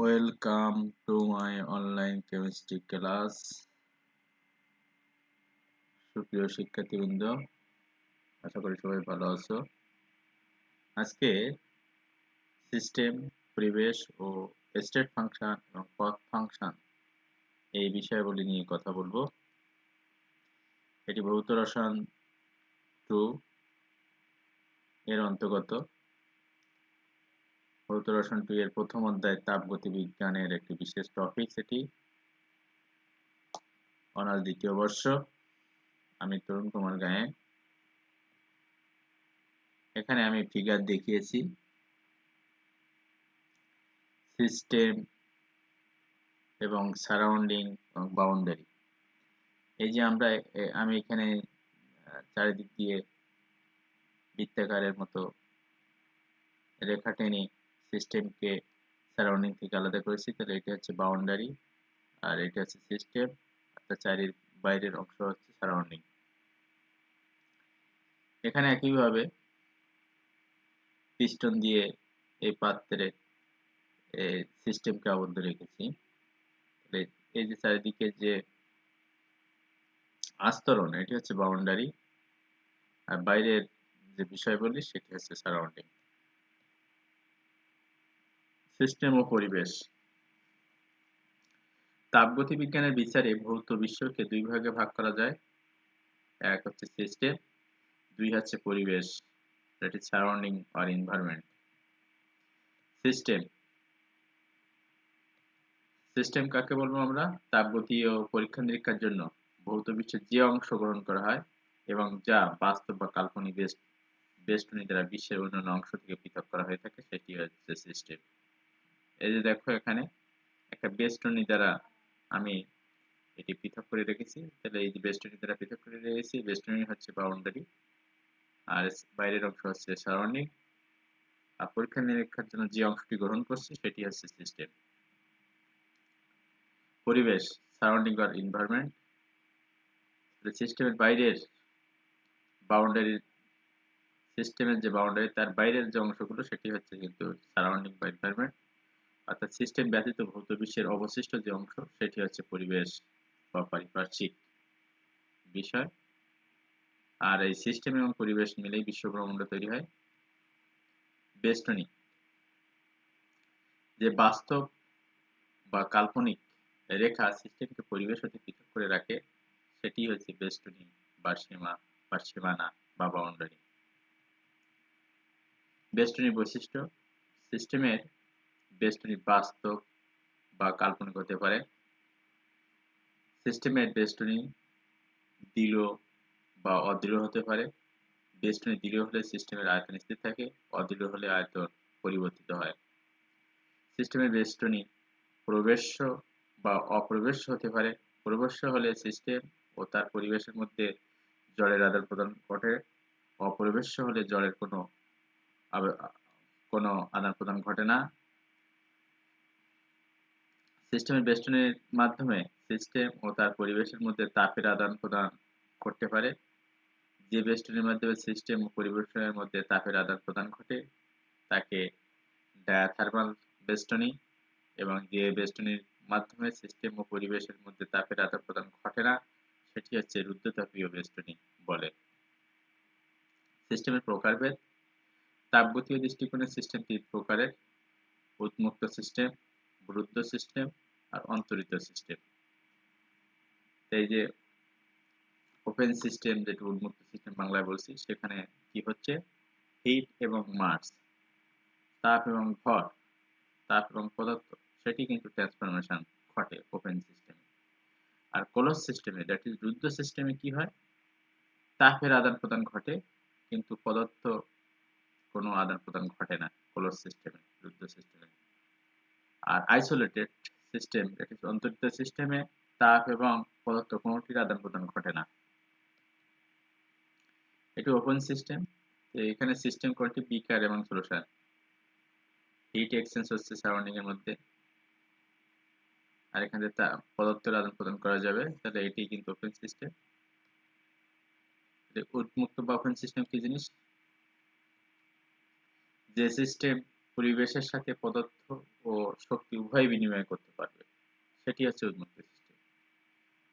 Welcome to my online chemistry class সুপ্রিয় শিক্ষার্থীবৃন্দ, আশা করি সবাই ভালো আছো। আজকে সিস্টেম পরিবেশ ও স্টেট ফাংশন এবং পথ ফাংশন এই বিষয়গুলি নিয়ে কথা বলব। এটি ভৌত রসায়ন টু এর অন্তর্গত। রসায়ন টু এর প্রথম অধ্যায় তাপগতি বিজ্ঞানের একটি বিশেষ টপিক এটি অনার্স দ্বিতীয় বর্ষ। আমি তরুণ কুমার গায়ে এখানে আমি ফিগার দেখিয়েছি। সিস্টেম এবং সারাউন্ডিং এবং বাউন্ডারি এই যে আমরা আমি এখানে চারিদিক দিয়ে বৃত্তাকারের মতো রেখা টেনে সিস্টেমকে সারাউন্ডিং থেকে আলাদা করেছি, তাহলে এটা হচ্ছে বাউন্ডারি আর এটা হচ্ছে সিস্টেম অর্থাৎ চারির বাইরের অংশ হচ্ছে সারাউন্ডিং এখানে একইভাবে পিস্টন দিয়ে এই পাত্রে সিস্টেমকে আবদ্ধ রেখেছি। এই যে চারিদিকে যে আস্তরণ, এটি হচ্ছে বাউন্ডারি আর বাইরের যে বিষয় বলি সেটি হচ্ছে সারাউন্ডিং সিস্টেম ও পরিবেশ। তাপগতি বিজ্ঞানের বিচারে ভৌত বিশ্বকে দুই ভাগে ভাগ করা যায়। এক হচ্ছে সিস্টেম, দুই হচ্ছে পরিবেশ। Surrounding or environment system. System কাকে বলব আমরা? তাপগতি ও পরীক্ষা নিরীক্ষার জন্য ভৌত বিশ্বের যে অংশ গ্রহণ করা হয় এবং যা বাস্তব বা কাল্পনিক বেষ্টনী দ্বারা বিশ্বের অন্যান্য অংশ থেকে পৃথক করা হয়ে থাকে, সেটি হচ্ছে সিস্টেম। এই যে দেখো এখানে একটা বেষ্টনী দ্বারা আমি এটি পৃথক করে রেখেছি। তাহলে এই যে বেষ্টনী দ্বারা পৃথক করে রেখেছি বেষ্টনী হচ্ছে বাউন্ডারি আর বাইরের অংশ হচ্ছে সারাউন্ডিং আর পরীক্ষা নিরীক্ষার জন্য যে অংশটি গ্রহণ করছি সেটি হচ্ছে সিস্টেম পরিবেশ সারাউন্ডিং আর এনভায়রনমেন্ট সিস্টেমের বাইরের বাউন্ডারি সিস্টেমের যে বাউন্ডারি তার বাইরের যে অংশগুলো সেটি হচ্ছে কিন্তু সারাউন্ডিং বা এনভায়রনমেন্ট অর্থাৎ সিস্টেম ব্যতীত ভৌত বিশ্বের অবশিষ্ট যে অংশ, সেটি হচ্ছে পরিবেশ বা পারিপার্শ্বিক বিষয়। আর এই সিস্টেম এবং পরিবেশ মিলেই বিশ্বব্রহ্মাণ্ড তৈরি হয়। বেষ্টনী, যে বাস্তব বা কাল্পনিক রেখা সিস্টেমকে পরিবেশ হতে পৃথক করে রাখে সেটি হচ্ছে বেষ্টনী বা সীমা বা সীমানা বা বাউন্ডারি। বেষ্টনী বৈশিষ্ট্য, সিস্টেমের বেষ্টনী বাস্তব বা কাল্পনিক হতে পারে। সিস্টেমের বেষ্টনী দৃঢ় বা অদৃঢ় হতে পারে। বেষ্টনী দৃঢ় হলে সিস্টেমের আয়তন স্থির থাকে, অদৃঢ় হলে আয়তন পরিবর্তিত হয়। সিস্টেমের বেষ্টনী প্রবেশ্য বা অপ্রবেশ্য হতে পারে। প্রবেশ্য হলে সিস্টেম ও তার পরিবেশের মধ্যে জলের আদান প্রদান ঘটে। অপ্রবেশ্য হলে জলের কোনো কোনো আদান প্রদান ঘটে না। সিস্টেমের বেষ্টনের মাধ্যমে সিস্টেম ও তার পরিবেশের মধ্যে তাপের আদান প্রদান করতে পারে। যে বেষ্টনীর মাধ্যমে সিস্টেম ও পরিবেশের মধ্যে তাপের আদান প্রদান ঘটে, তাকে ডায়াথার্মাল বেষ্টনী এবং যে বেষ্টনীর মাধ্যমে সিস্টেম ও পরিবেশের মধ্যে তাপের আদান প্রদান ঘটে না, সেটি হচ্ছে রুদ্ধতাপীয় বেষ্টনী বলে। সিস্টেমের প্রকারভেদ তাপগতীয় দৃষ্টিকোণে সিস্টেম তিন প্রকারের, উন্মুক্ত সিস্টেম রুদ্ধ সিস্টেম আর অন্তরিত সিস্টেম এই যে ওপেন সিস্টেম যেটা উন্মুক্ত সিস্টেম বাংলায় বলছি, সেখানে কি হচ্ছে? হিট এবং মার্স তাপ এবং ভর তাপ এবং পদার্থ, সেটি কিন্তু ট্রান্সফরমেশন ঘটে ওপেন সিস্টেমে আর ক্লোজ সিস্টেমে দ্যাট ইজ রুদ্ধ সিস্টেমে কি হয়? তাপের আদান প্রদান ঘটে, কিন্তু পদার্থ কোনো আদান প্রদান ঘটে না ক্লোজ সিস্টেমে রুদ্ধ সিস্টেমে আর আইসোলেটেড সিস্টেম দ্যাট অন্তরিত সিস্টেমে তাপ এবং পদার্থ কোনোটির আদান প্রদান ঘটে না। এটি ওপেন সিস্টেম এখানে সিস্টেম কোনটি বিকার এবং সলিউশন হিট এক্সচেঞ্জ হচ্ছে সারাউন্ডিং এর মধ্যে। আর এখানে তা পদার্থের আদান প্রদান করা যাবে, তাহলে এটি কিন্তু ওপেন সিস্টেম উন্মুক্ত বা ওপেন সিস্টেম কি জিনিস? যে সিস্টেম পরিবেশের সাথে পদার্থ ও শক্তি উভয় বিনিময় করতে পারবে। সেটি হচ্ছে উন্মুক্ত সিস্টেম।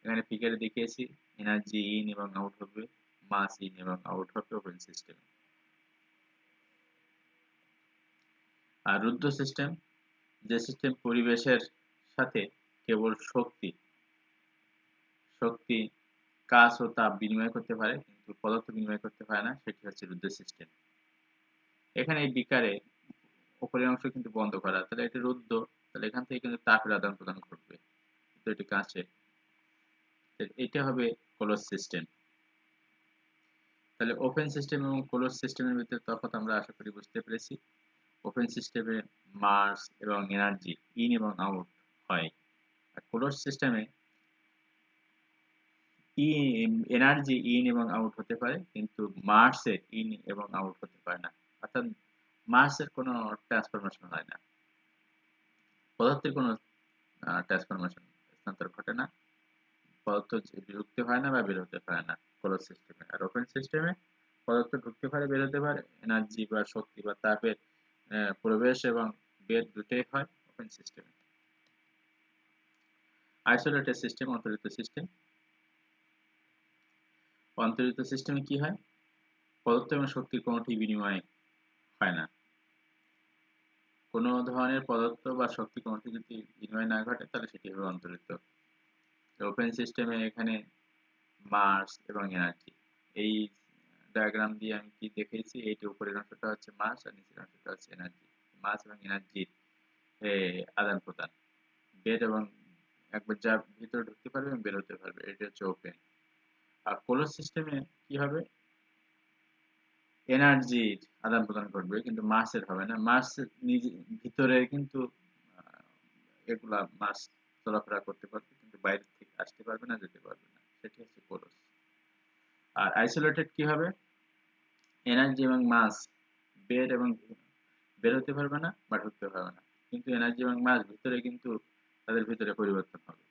এখানে ফিগারে দেখিয়েছি এনার্জি ইন এবং আউট হবে মাস ইন এবং আউট হবে ওপেন সিস্টেম আর রুদ্ধ সিস্টেম, যে সিস্টেম পরিবেশের সাথে কেবল শক্তি শক্তি, কাজ ও তাপ বিনিময় করতে পারে, কিন্তু পদার্থ বিনিময় করতে পারে না, সেটি হচ্ছে রুদ্ধ সিস্টেম। এখানে এই বিকারে উপরের অংশ কিন্তু বন্ধ করা। তাহলে এটি রুদ্ধ। তাহলে এখান থেকে কিন্তু তাপের আদান প্রদান ঘটবে। কিন্তু এটি কাছে এটা হবে ক্লোজ সিস্টেম তাহলে ওপেন সিস্টেম এবং ক্লোজ সিস্টেমের ভিতরে তফাৎ আমরা আশা করি বুঝতে পেরেছি। ওপেন সিস্টেমে মাস এবং এনার্জি ইন এবং আউট হয়। আর ক্লোজ সিস্টেমে এনার্জি ইন এবং আউট হতে পারে, কিন্তু মার্সে ইন এবং আউট হতে পারে না। অর্থাৎ মার্সের কোনো ট্রান্সফরমেশন হয় না। পদার্থের কোনো ট্রান্সফরমেশন স্থানান্তর ঘটে না। পদার্থ ঢুকতে হয় না বা বের হতে পারে না ক্লোজ সিস্টেমে আর ওপেন সিস্টেমে পদার্থ ঢুকতে পারে বের হতে পারে এনার্জি বা শক্তি বা তাপের প্রবেশ এবং বের দুটোই হয় ওপেন সিস্টেমে আইসোলেটেড সিস্টেম অন্তরিত সিস্টেম অন্তরিত সিস্টেমে কি হয়? পদার্থ এবং শক্তির কোনোটি বিনিময় হয় না। কোনো ধরনের পদার্থ বা শক্তি কোনোটি যদি বিনিময় না ঘটে, তাহলে সেটি হবে অন্তরিত। ওপেন সিস্টেমে এখানে মাস এবং এনার্জি। এই ডায়াগ্রাম দিয়ে আমি কি দেখেছি এইটি উপরের অংশটা হচ্ছে মাস আর নিচের অংশটা হচ্ছে এনার্জি। মাস এবং এনার্জির আদান প্রদান। বের এবং একবার যা ভিতরে ঢুকতে পারবে এবং বের হতে পারবে, এটা হচ্ছে ওপেন। আর কোলোর সিস্টেমে কি হবে? এনার্জির আদান প্রদান করবে, কিন্তু মাসের হবে না। মাস নিজে ভিতরে কিন্তু এগুলা মাস চলাফেরা করতে পারবে, কিন্তু বাইরে থেকে আসতে পারবে না, যেতে পারবে না। সেটি হচ্ছে কোলোস আর আইসোলেটেড কি হবে? এনার্জি এবং মাস বের এবং বের হতে পারবে না, বা ঢুকতে পারবে না। কিন্তু এনার্জি এবং মাস ভিতরে কিন্তু তাদের ভিতরে পরিবর্তন হবে।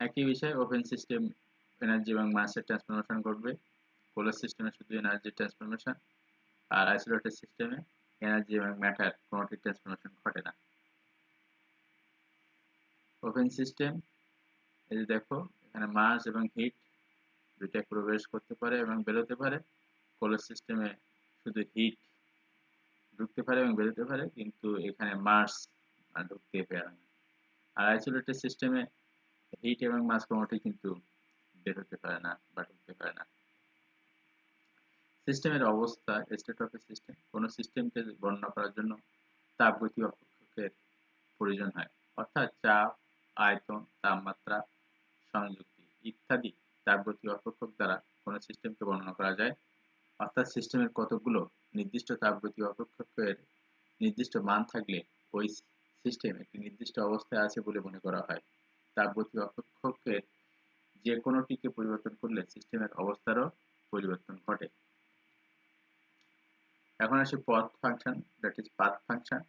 একই বিষয় ওপেন সিস্টেম এনার্জি এবং মাসের ট্রান্সফরমেশন করবে কোলার সিস্টেমে শুধু এনার্জি ট্রান্সফরমেশন আর আইসোলেটেড সিস্টেমে এনার্জি এবং ম্যাটার কোনোটি ট্রান্সফরমেশন ঘটে না। ওপেন সিস্টেম এই দেখো, এখানে মাস এবং হিট দুইটা প্রবেশ করতে পারে এবং বেরোতে পারে। কোলার সিস্টেমে শুধু হিট ঢুকতে পারে এবং বেরোতে পারে, কিন্তু এখানে মার্স ঢুকতে পারে না। আর আইসোলেটেড সিস্টেমে হিট এবং মাস কোনোটি কিন্তু বের হতে পারে না বা ঢুকতে পারে না। সিস্টেমের অবস্থা স্টেট অফ সিস্টেম কোনো সিস্টেমকে বর্ণনা করার জন্য তাপগতি অপেক্ষকের প্রয়োজন হয়। অর্থাৎ চাপ, আয়তন, তাপমাত্রা, সংযুক্তি ইত্যাদি তাপগতি অপেক্ষক দ্বারা কোনো সিস্টেমকে বর্ণনা করা যায়। অর্থাৎ সিস্টেমের কতগুলো নির্দিষ্ট তাপগতি অপেক্ষকের নির্দিষ্ট মান থাকলে ওই সিস্টেম একটি নির্দিষ্ট অবস্থায় আছে বলে মনে করা হয়। তাপগতি অপেক্ষকের যে কোনোটিকে পরিবর্তন করলে সিস্টেমের অবস্থারও পরিবর্তন ঘটে। এখন আসি পথ function that is path function.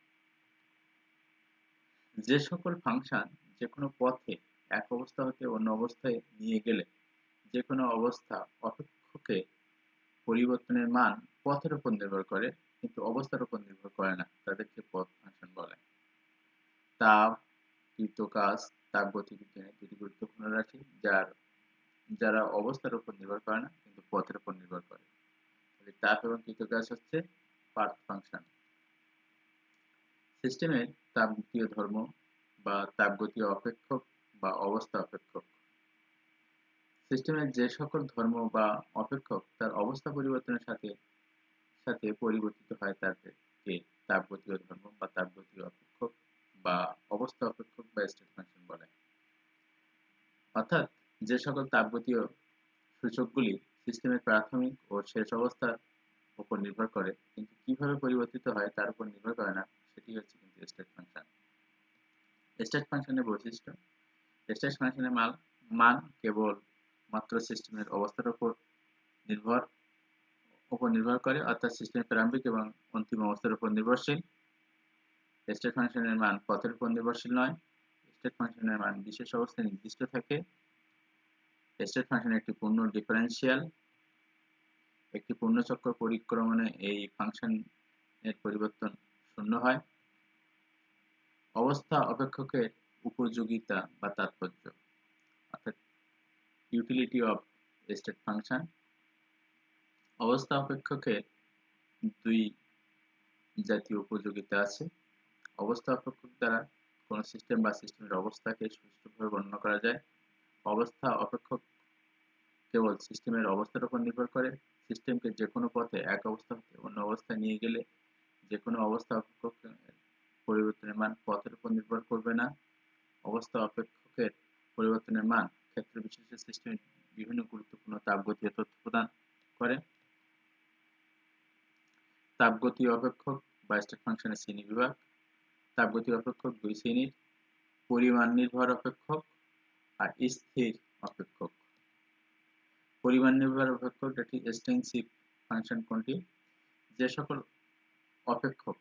যে সকল ফাংশন যে কোনো পথে এক অবস্থা হতে অন্য অবস্থায় নিয়ে গেলে যে কোনো অবস্থা অপেক্ষকে পরিবর্তনের মান পথের উপর নির্ভর করে, কিন্তু অবস্থার উপর নির্ভর করে না, তাদেরকে পথ ফাংশন বলে। তাপ, কৃতকাজ তাপ গতিবিজ্ঞানের দুটি গুরুত্বপূর্ণ রাশি, যার, যারা অবস্থার উপর নির্ভর করে না, কিন্তু পথের উপর নির্ভর করে। তাপ এবং কৃতকাজ হচ্ছে পার্থ ফাংশন। সিস্টেমের তাপগতীয় ধর্ম বা তাপগতীয় অপেক্ষক বা অবস্থা অপেক্ষক। সিস্টেমের যে সকল ধর্ম বা অপেক্ষক তার অবস্থা পরিবর্তনের সাথে সাথে পরিবর্তিত হয় তাদেরকে তাপগতীয় ধর্ম বা তাপগতীয় অপেক্ষক বা অবস্থা অপেক্ষক বা স্টেট ফাংশন বলে। অর্থাৎ যে সকল তাপগতীয় সূচকগুলি সিস্টেমের প্রাথমিক ও শেষ অবস্থার উপর নির্ভর করে। কিন্তু কীভাবে পরিবর্তিত হয় তার উপর নির্ভর করে না, সেটি হচ্ছে কিন্তু স্টেট ফাংশন স্টেট ফাংশনের বৈশিষ্ট্য স্টেট ফাংশনের মান মান কেবল মাত্র সিস্টেমের অবস্থার উপর নির্ভর উপর নির্ভর করে, অর্থাৎ সিস্টেমের প্রারম্ভিক এবং অন্তিম অবস্থার উপর নির্ভরশীল। স্টেট ফাংশনের মান পথের উপর নির্ভরশীল নয় স্টেট ফাংশনের মান বিশেষ অবস্থায় নির্দিষ্ট থাকে। স্টেট ফাংশন একটি পূর্ণ ডিফারেন্সিয়াল একটি পূর্ণচক্র পরিক্রমণে এই ফাংশন এর পরিবর্তন শূন্য হয়। অবস্থা অপেক্ষকের উপযোগিতা বা তাৎপর্য, অর্থাৎ ইউটিলিটি অফ স্টেট ফাংশন অবস্থা অপেক্ষকের দুই জাতীয় উপযোগিতা আছে। অবস্থা অপেক্ষক দ্বারা কোন সিস্টেম বা সিস্টেমের অবস্থাকে সুষ্ঠুভাবে বর্ণনা করা যায়। অবস্থা অপেক্ষক কেবল সিস্টেমের অবস্থার উপর নির্ভর করে। সিস্টেমকে যে কোনো পথে এক অবস্থা হতে অন্য অবস্থায় নিয়ে গেলে যে কোনো অবস্থা পরিবর্তনের মান পথের উপর নির্ভর করবে না। অবস্থা অপেক্ষকের পরিবর্তনের মান ক্ষেত্র বিশেষে সিস্টেমের বিভিন্ন গুরুত্বপূর্ণ তাপগতীয় তথ্য প্রদান করে। তাপগতীয় অপেক্ষক বা স্টেট ফাংশনের শ্রেণি বিভাগ। তাপগতীয় অপেক্ষক দুই শ্রেণির। পরিমাণ নির্ভর অপেক্ষক আর স্থির অপেক্ষক। পরিমাণ নির্ভর অপেক্ষক, এটি এক্সটেন্সিভ ফাংশন কোনটি? যে সকল অপেক্ষক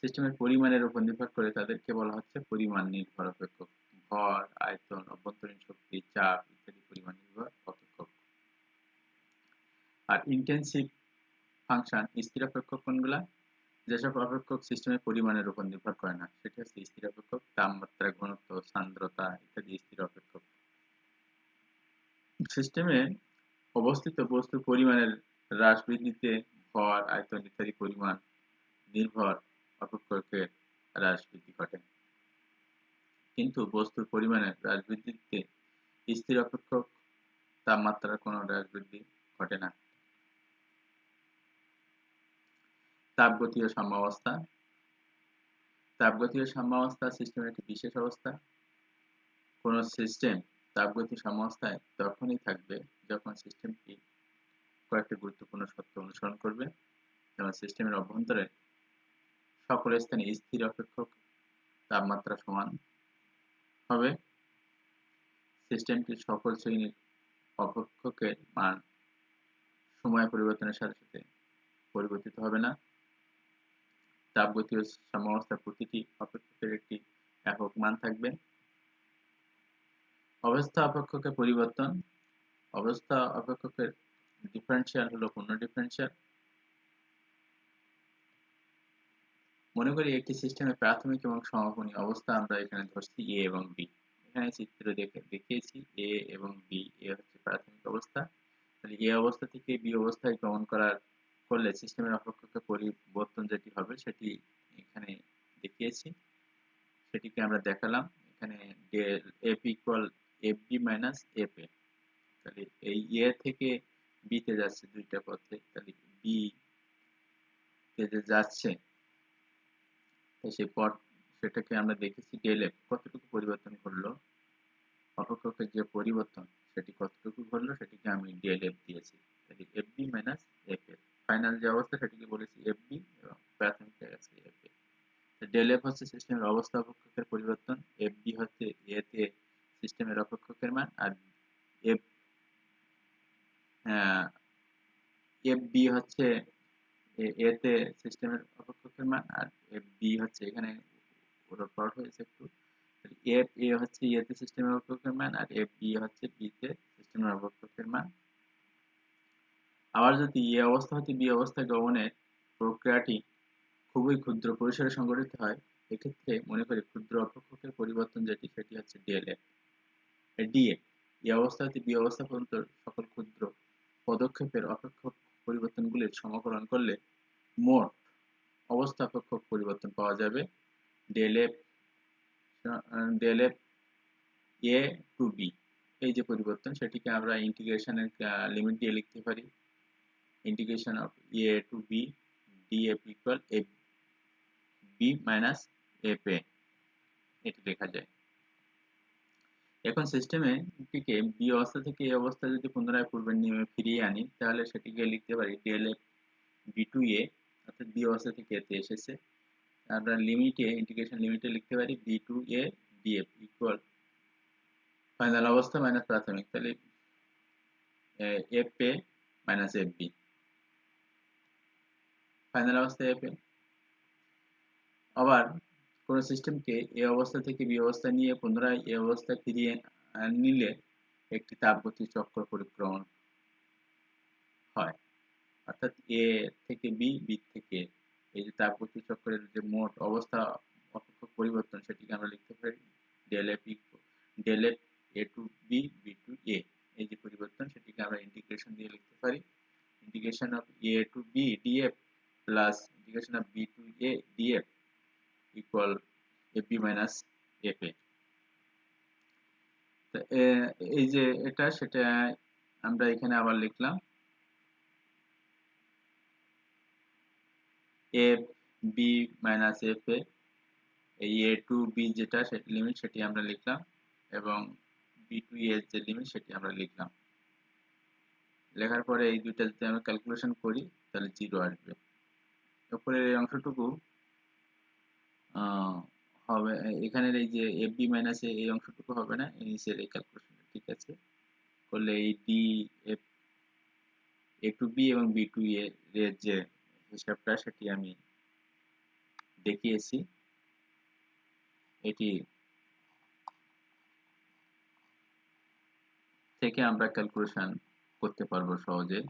সিস্টেমের পরিমাণের উপর নির্ভর করে তাদেরকে বলা হচ্ছে পরিমাণ নির্ভর অপেক্ষক। ভর, আয়তন, অভ্যন্তরীণ শক্তি, চাপ ইত্যাদি পরিমাণ নির্ভর অপেক্ষক। আর ইন্টেন্সিভ ফাংশন স্থির অপেক্ষক কোনগুলা? যেসব অপেক্ষক সিস্টেমের পরিমাণের উপর নির্ভর করে না। সেটি হচ্ছে স্থির অপেক্ষক, তাপমাত্রা, ঘনত্ব, সান্দ্রতা ইত্যাদি স্থির অপেক্ষক। সিস্টেমে অবস্থিত বস্তুর পরিমাণের হ্রাস বৃদ্ধিতে ভর, আয়তন ইত্যাদি পরিমাণ নির্ভর অপেক্ষকের হ্রাস বৃদ্ধি ঘটে। কিন্তু বস্তুর পরিমাণের হ্রাস বৃদ্ধিতে স্থির অপেক্ষক তাপমাত্রার কোনো হ্রাস বৃদ্ধি ঘটে না। তাপগতীয় সাম্যাবস্থা। তাপগতীয় সাম্যাবস্থা সিস্টেমের একটি বিশেষ অবস্থা। কোন সিস্টেম তাপগতীয় সাম্যাবস্থায় তখনই থাকবে যখন সিস্টেমটি কয়েকটি গুরুত্বপূর্ণ সত্য অনুসরণ করবে যেমন সিস্টেমের অভ্যন্তরে সকল স্থানে স্থির অপেক্ষক তাপমাত্রা সমান হবে। সিস্টেমটির সকল শ্রেণির অপেক্ষকের মান সময় পরিবর্তনের সাথে সাথে পরিবর্তিত হবে না। তাপগতীয় সাম্যাবস্থার প্রতিটি অপেক্ষকের একটি একক মান থাকবে। অবস্থা অপেক্ষকের পরিবর্তন, অবস্থা অপেক্ষকের ডিফারেন্সিয়াল হলো পূর্ণ ডিফারেন্সিয়াল মনে করি একটি সিস্টেমের প্রাথমিক এবং সমাপনী অবস্থা আমরা এখানে ধরছি এ এবং বি এখানে চিত্র দেখিয়েছি এ এবং বি এ হচ্ছে প্রাথমিক অবস্থা। তাহলে এ অবস্থা থেকে বি অবস্থায় গমন করার, করলে সিস্টেমের অপেক্ষকের পরিবর্তন যেটি হবে সেটি এখানে দেখিয়েছি। সেটিকে আমরা দেখালাম। এখানে F equal F minus F A তাহলে এই এ থেকে বিতে যাচ্ছে দুইটা পথে, তাহলে বি তে যাচ্ছে সেই পথ, সেটাকে আমরা দেখেছি ডেল এফ কতটুকু পরিবর্তন করল অপেক্ষকের যে পরিবর্তন, সেটি কতটুকু ঘটলো? সেটিকে আমি ডেল এফ দিয়েছি। তাহলে F B minus F F final যে অবস্থা, সেটিকে বলেছি এফ বি এবং প্রাথমিক গেছে এফ এ ডেল এফ হচ্ছে সিস্টেমের অবস্থা অপেক্ষকের পরিবর্তন এফ বি হচ্ছে এ তে সিস্টেমের অপেক্ষকের মান আর এফ এফ বি হচ্ছে এতে সিস্টেমের অপেক্ষকের মান আর এফ বি হচ্ছে এখানে ওটা প্লট হয়েছে একটু। এফ এ হচ্ছে এতে সিস্টেমের অপেক্ষকের মান আর এফ বি হচ্ছে বি তে সিস্টেমের অপেক্ষকের মান আবার যদি এ অবস্থা হতে বি অবস্থায় গমনের প্রক্রিয়াটি খুবই ক্ষুদ্র পরিসরে সংগঠিত হয়, এক্ষেত্রে মনে করি ক্ষুদ্র অপেক্ষকের পরিবর্তন যেটি, সেটি হচ্ছে ডিএলএফ ডিএ এই অবস্থা হতে পর্যন্ত সকল ক্ষুদ্র পদক্ষেপের অপেক্ষক পরিবর্তনগুলির সমাকলন করলে মোট অবস্থা অপেক্ষক পরিবর্তন পাওয়া যাবে। ডেলএফ ডেলএফ এ টু বি এই যে পরিবর্তন, সেটিকে আমরা ইন্টিগ্রেশনের লিমিট দিয়ে লিখতে পারি। Integration of A to B D DF equal F B minus F A এটি লেখা যায়। এখন সিস্টেমে টিকে বি অবস্থা থেকে এই অবস্থা যদি পুনরায় পূর্বের নিয়মে ফিরিয়ে আনি, তাহলে সেটিকে লিখতে পারি del F B to A অর্থাৎ বি অবস্থা থেকে এতে এসেছে। আমরা লিমিটে ইন্টিগ্রেশন লিমিটে লিখতে পারি B to A DF equal final অবস্থা মাইনাস প্রাথমিক, তাহলে F A minus F B final অবস্থা এফ এ আবার কোনো সিস্টেমকে এ অবস্থা থেকে বি অবস্থা নিয়ে পুনরায় এ অবস্থায় ফিরিয়ে নিলে একটি তাপগতি চক্র পরিক্রমণ হয়। অর্থাৎ এ থেকে বি বি থেকে এই যে তাপগতি চক্রের যে মোট অবস্থা অপেক্ষক পরিবর্তন সেটিকে আমরা লিখতে পারি del F del F A to B B to A এই যে পরিবর্তন সেটিকে আমরা ইন্টিগ্রেশন দিয়ে লিখতে পারি। Integration of A to B DF plus integration of B to A DF B minus F A, এই যে এটা, সেটা আমরা এখানে আবার লিখলাম। F B minus F A এই এ টু বি যেটা সেটি লিমিট সেটি আমরা লিখলাম এবং বি টু এর যে লিমিট সেটি আমরা লিখলাম। লেখার পরে এই দুইটা যদি আমরা ক্যালকুলেশন করি, তাহলে জিরো আসবে। উপরের এই অংশটুকু হবে, এখানের এই যে এফ বি মাইনাস এই অংশটুকু হবে না নিচের এই ক্যালকুলেশনটা ঠিক আছে? করলে এই D F A to B এবং বি টু এর যে হিসাবটা সেটি আমি দেখিয়েছি। এটি থেকে আমরা ক্যালকুলেশন করতে পারব সহজে।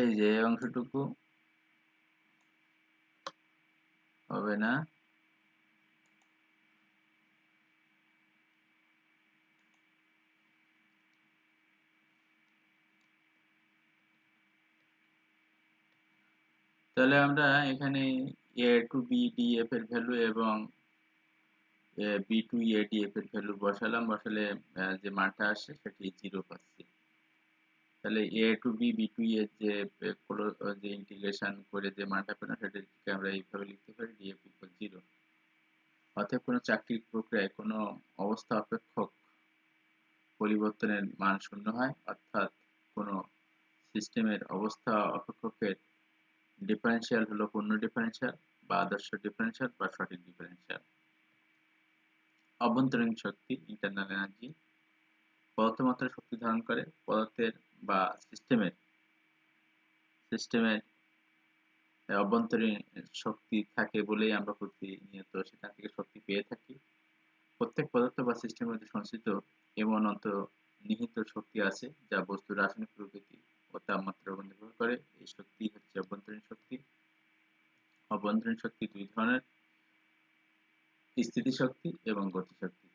এই যে অংশটুকু হবে না তাহলে আমরা এখানে A to B D F এর ভ্যালু এবং B to A D F এর ভ্যালু বসালাম। বসালে যে মানটা আসে সেটি জিরো পাচ্ছি। তাহলে A to B B to এর যে যে ইন্টিগ্রেশন করে যে মানটা পেলাম সেটাকে আমরা এইভাবে লিখতে পারি? ডিএফ ইকুয়াল জিরো অর্থাৎ কোনো চাকরির প্রক্রিয়ায় কোনো অবস্থা অপেক্ষক পরিবর্তনের মান শূন্য হয়, অর্থাৎ কোনো সিস্টেমের অবস্থা অপেক্ষকের ডিফারেন্সিয়াল হলো পূর্ণ ডিফারেন্সিয়াল বা আদর্শ ডিফারেন্সিয়াল বা সঠিক ডিফারেন্সিয়াল অভ্যন্তরীণ শক্তি ইন্টারনাল এনার্জি পদার্থ মাত্রায় শক্তি ধারণ করে, পদার্থের বা সিস্টেমের সিস্টেমের অভ্যন্তরীণ শক্তি থাকে বলেই আমরা প্রতিনিয়ত সেখান থেকে শক্তি পেয়ে থাকি। প্রত্যেক পদার্থ বা সিস্টেমের মধ্যে সঞ্চিত এমন অন্তর্নিহিত শক্তি আছে যা বস্তুর রাসায়নিক প্রকৃতি ও তাপমাত্রার উপর নির্ভর করে। এই শক্তি হচ্ছে অভ্যন্তরীণ শক্তি। অভ্যন্তরীণ শক্তি দুই ধরনের, স্থিতিশক্তি এবং গতিশক্তি।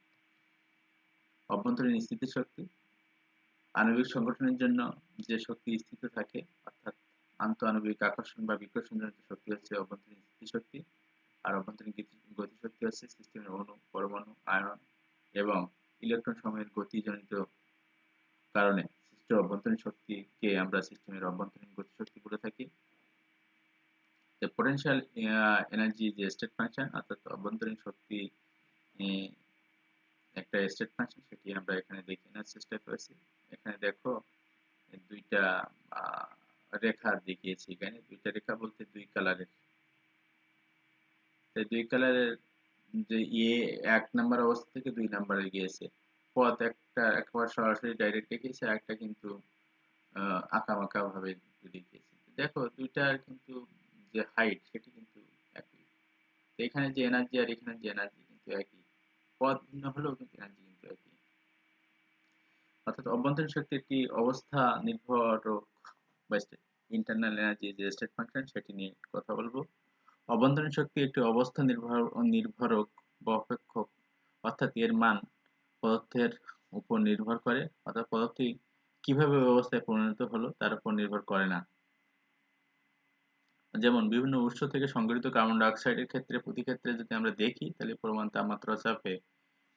অভ্যন্তরীণ স্থিতিশক্তি আণবিক সংগঠনের জন্য যে শক্তি স্থিত থাকে, অর্থাৎ আন্ত আণবিক আকর্ষণ বা বিকর্ষণ জনিত শক্তি হচ্ছে অভ্যন্তরীণ স্থিতিশক্তি আর অভ্যন্তরীণ গতিশক্তি হচ্ছে সিস্টেমের অণু, পরমাণু আয়ন এবং ইলেকট্রন সময়ের গতিজনিত কারণে সৃষ্ট অভ্যন্তরীণ শক্তিকে আমরা সিস্টেমের অভ্যন্তরীণ গতিশক্তি বলে থাকি। যে পোটেনশিয়াল এনার্জি যে স্টেট ফাংশন অর্থাৎ অভ্যন্তরীণ শক্তি একটা স্টেট ফাংশন সেটি আমরা এখানে দেখে নেওয়ার চেষ্টা করেছি। এখানে দেখো দুইটা রেখা দেখিয়েছি এখানে। দুইটা রেখা বলতে দুই কালারের। দুই কালারের যে ইয়ে এক নাম্বার অবস্থা থেকে দুই নাম্বারে গিয়েছে। পথ একটা একবার সরাসরি ডাইরেক্ট দেখিয়েছে একটা কিন্তু আঁকামাকা ভাবে দেখিয়েছে। দেখো দুইটার কিন্তু যে হাইট সেটি কিন্তু একই। এখানে যে এনার্জি আর এখানে যে এনার্জি কিন্তু একই। পথ ভিন্ন হলেও কিন্তু এনার্জি অর্থাৎ অভ্যন্তরীণ শক্তি একটি অবস্থা নির্ভরক ইন্টারনাল এনার্জি যে স্টেট ফাংশন সেটি নিয়ে কথা বলব। অভ্যন্তরীণ শক্তি একটি অবস্থা নির্ভর, নির্ভরক বা অপেক্ষক, অর্থাৎ এর মান পদার্থের উপর নির্ভর করে, অর্থাৎ পদার্থটি কীভাবে ব্যবস্থায় পরিণত হলো তার উপর নির্ভর করে না। যেমন বিভিন্ন উৎস থেকে সংগঠিত কার্বন ডাইঅক্সাইডের ক্ষেত্রে, প্রতি ক্ষেত্রে যদি আমরা দেখি, তাহলে পরিমাণ তাপমাত্রা চাপে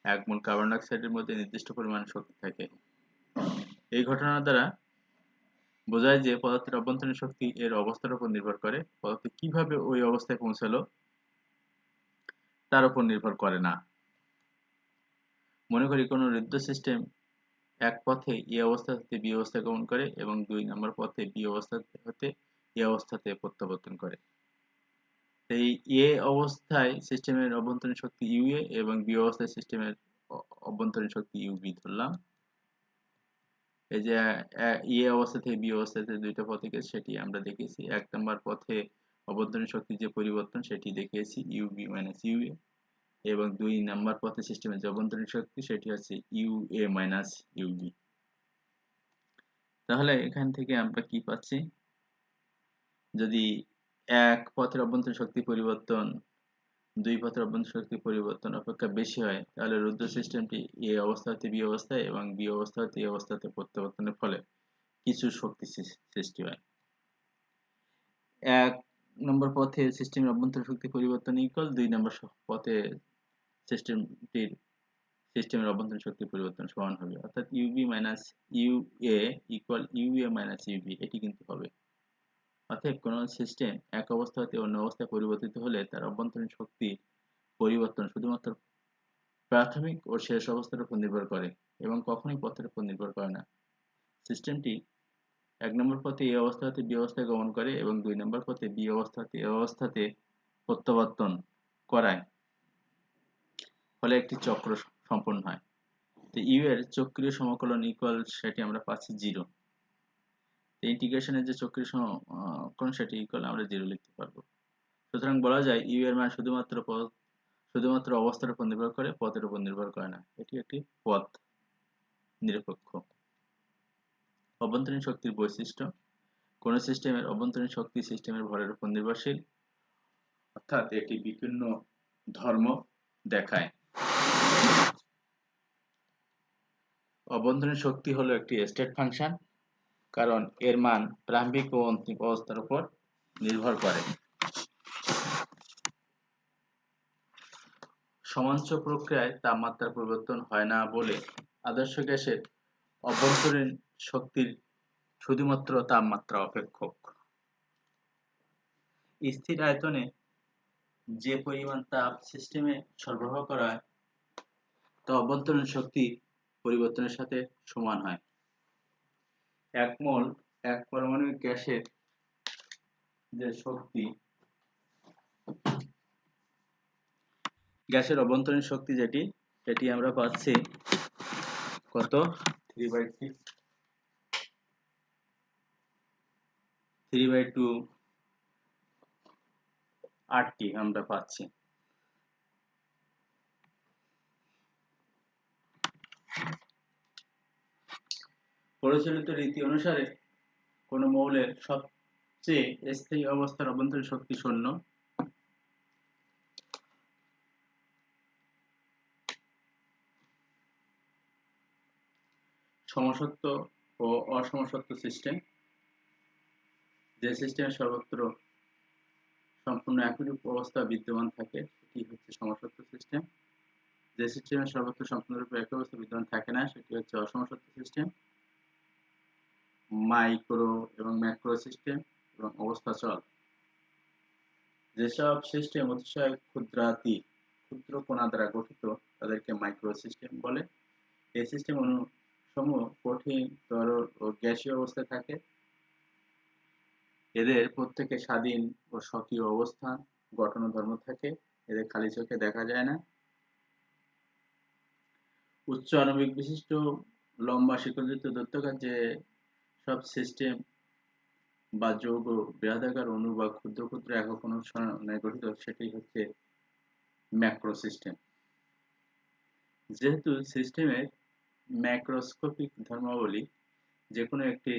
এক মোল কার্বন ডাইঅক্সাইডের মধ্যে নির্দিষ্ট পরিমাণ শক্তি থাকে। এই ঘটনার দ্বারা বোঝায় যে পদার্থের অভ্যন্তরীণ শক্তি এর অবস্থার উপর নির্ভর করে, পদার্থ কীভাবে ওই অবস্থায় পৌঁছালো তার উপর নির্ভর করে না। মনে করি কোনো ঋদ্ধ সিস্টেম এক পথে এ অবস্থা হতে বি অবস্থা গমন করে এবং দুই নম্বর পথে বি অবস্থা হতে এ অবস্থাতে প্রত্যাবর্তন করে। এই এ অবস্থায় সিস্টেমের অভ্যন্তরীণ শক্তি ইউএ এবং বি অবস্থায় সিস্টেমের অভ্যন্তরীণ শক্তি ইউবি ধরলাম। এই যে, এ অবস্থা থেকে বি অবস্থাতে দুইটা পথে সেটি আমরা দেখেছি। এক নম্বর পথে অভ্যন্তরীণ শক্তির যে পরিবর্তন, সেটি দেখিয়েছি ইউবি মাইনাস ইউএ এবং দুই নাম্বার পথে সিস্টেমের যে অভ্যন্তরীণ শক্তি, সেটি হচ্ছে ইউ এ মাইনাস ইউবি তাহলে এখান থেকে আমরা কি পাচ্ছি? যদি এক পথের অভ্যন্তরীণ শক্তি পরিবর্তন দুই পথের অভ্যন্তরীণ শক্তি পরিবর্তন অপেক্ষা বেশি হয়, তাহলে রুদ্র সিস্টেমটি এ অবস্থা হতে বি অবস্থায় এবং বি অবস্থা হতে এ অবস্থাতে প্রত্যাবর্তনের ফলে কিছু শক্তি সৃষ্টি হয়। এক নম্বর পথে সিস্টেমের অভ্যন্তরীণ শক্তি পরিবর্তন ইকুয়াল দুই নম্বর পথে সিস্টেমটির, সিস্টেমের অভ্যন্তরীণ শক্তি পরিবর্তন সমান হবে। অর্থাৎ UB minus U A equal U A minus UB এটি কিন্তু হবে। অতএব কোন সিস্টেম এক অবস্থা হতে অন্য অবস্থায় পরিবর্তিত হলে তার অভ্যন্তরীণ শক্তি পরিবর্তন শুধুমাত্র প্রাথমিক ও শেষ অবস্থার উপর নির্ভর করে এবং কখনোই পথের উপর নির্ভর করে না। সিস্টেমটি এক নম্বর পথে এই অবস্থা হতে বি অবস্থায় গমন করে এবং দুই নম্বর পথে বি অবস্থা হতে এ অবস্থাতে প্রত্যাবর্তন করায়। ফলে একটি চক্র সম্পন্ন হয়। তো ইউ এর চক্রীয় সমকলন ইকুয়াল সেটি আমরা পাচ্ছি জিরো ইন্টিগ্রেশনের যে চক্রীয় সমকলন সেটি ইকুয়াল আমরা জিরো লিখতে পারব। সুতরাং বলা যায় ইউ এর মান শুধুমাত্র পথ শুধুমাত্র অবস্থার উপর নির্ভর করে পথের উপর নির্ভর করে না। এটি একটি পথ নিরপেক্ষ। অভ্যন্তরীণ শক্তির বৈশিষ্ট্য, কোন সিস্টেমের অভ্যন্তরীণ শক্তি সিস্টেমের ভরের উপর নির্ভরশীল, অর্থাৎ এটি বিভিন্ন ধর্ম দেখায়। অভ্যন্তরীণ শক্তি হলো একটি স্টেট ফাংশন কারণ এর মান প্রারম্ভিক ও অন্তিম অবস্থার উপর নির্ভর করে। সমাঞ্চ প্রক্রিয়ায় তাপমাত্রার পরিবর্তন হয় না বলে আদর্শ গ্যাসের অভ্যন্তরীণ শক্তির শুধুমাত্র তাপমাত্রা অপেক্ষক। স্থির আয়তনে যে পরিমাণ তাপ সিস্টেমে সরবরাহ করা হয়, তা অভ্যন্তরীণ শক্তি পরিবর্তনের সাথে সমান হয়। এক মোল, এক পারমাণবিক গ্যাসের যে শক্তি, গ্যাসের অভ্যন্তরীণ শক্তি যেটি, সেটি আমরা পাচ্ছি কত? Three by six three by two আটটি আমরা পাচ্ছি। প্রচলিত রীতি অনুসারে কোন মৌলের সবচেয়ে স্থায়ী অবস্থার অভ্যন্তরীণ শক্তি শূন্য। সমসত্ব ও অসমসত্ব সিস্টেম। যে সিস্টেমে সর্বত্র সম্পূর্ণ একরূপ অবস্থা বিদ্যমান থাকে, সেটি হচ্ছে সমসত্ব সিস্টেম। যে সিস্টেমে সর্বত্র সম্পূর্ণরূপে একই অবস্থা বিদ্যমান থাকে না, সেটি হচ্ছে অসমসত্ব সিস্টেম। মাইক্রো এবং ম্যাক্রো সিস্টেম এবং অবস্থা চল। যেসব সিস্টেম অতিশয় ক্ষুদ্রাতি, ক্ষুদ্র কোণা দ্বারা গঠিত, তাদেরকে মাইক্রো সিস্টেম বলে। এই সিস্টেম অনুসমূহ কঠিন, তরল ও গ্যাসীয় অবস্থায় থাকে। এদের প্রত্যেকে স্বাধীন ও স্বকীয় অবস্থান, গঠন ধর্ম থাকে। এদের খালি চোখে দেখা যায় না। উচ্চ আণবিক বিশিষ্ট লম্বা শিকলযুক্ত দৈত্যকার যে সব সিস্টেম বা যৌগ বৃহদাকার অণু বা ক্ষুদ্র ক্ষুদ্র একক অনুসরণে গঠিত সেটি হচ্ছে ম্যাক্রো সিস্টেম যেহেতু সিস্টেমের ম্যাক্রোস্কোপিক ধর্মাবলী যে কোনো একটি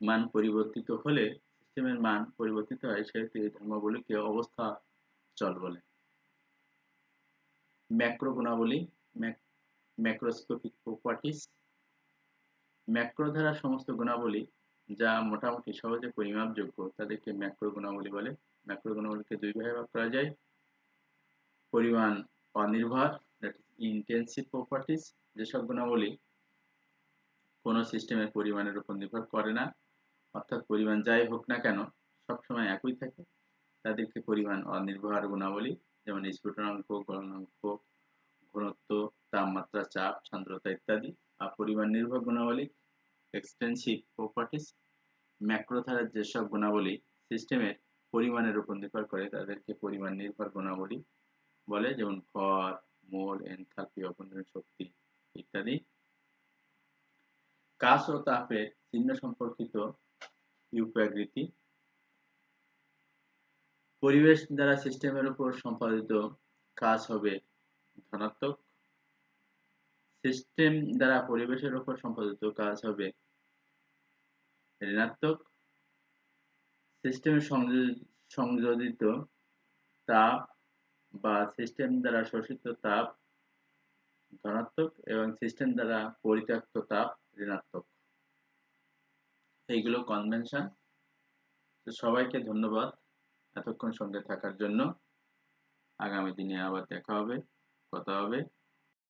মান পরিবর্তিত হলে সিস্টেমের মান পরিবর্তিত হয়, সেহেতু এই ধর্মাবলীকে অবস্থা চল বলে। ম্যাক্রো গুণাবলী ম্যাক্রোস্কোপিক প্রপার্টিস ম্যাক্রো ধারা সমস্ত গুণাবলী যা মোটামুটি সহজে পরিমাপযোগ্য, তাদেরকে ম্যাক্রো গুণাবলী বলে। ম্যাক্রো গুণাবলীকে দুই ভাগে ভাগ করা যায়। পরিমাণ অনির্ভর ইন্টেন্সিভ প্রপার্টিস যেসব গুণাবলী কোনো সিস্টেমের পরিমাণের উপর নির্ভর করে না, অর্থাৎ পরিমাণ যাই হোক না কেন, সবসময় একই থাকে। তাদেরকে পরিমাণ অনির্ভর গুণাবলী, যেমন স্ফুটনাঙ্ক, গলনাঙ্ক, ঘনত্ব, তাপমাত্রা, চাপ, সান্দ্রতা ইত্যাদি। পরিমাণ নির্ভর গুণাবলী এক্সটেন্সিভ প্রপার্টিস ম্যাক্রো ধারার যেসব গুণাবলী সিস্টেমের পরিমাণের উপর নির্ভর করে, তাদেরকে পরিমাণ নির্ভর গুণাবলী বলে, যেমন ভর মোল, এনথালপি অভ্যন্তরীণ শক্তি ইত্যাদি। কাজ ও তাপের চিহ্ন সম্পর্কিত ইউপ্যাগৃতি পরিবেশ দ্বারা সিস্টেমের উপর সম্পাদিত কাজ হবে ধনাত্মক সিস্টেম দ্বারা পরিবেশের উপর সম্পাদিত কাজ হবে। ঋণাত্মক সিস্টেমে সংযোজিত তাপ বা সিস্টেম দ্বারা শোষিত তাপ ধনাত্মক এবং সিস্টেম দ্বারা পরিত্যক্ত তাপ ঋণাত্মক। এইগুলো কনভেনশন তো সবাইকে ধন্যবাদ এতক্ষণ সঙ্গে থাকার জন্য। আগামী দিনে আবার দেখা হবে, কথা হবে।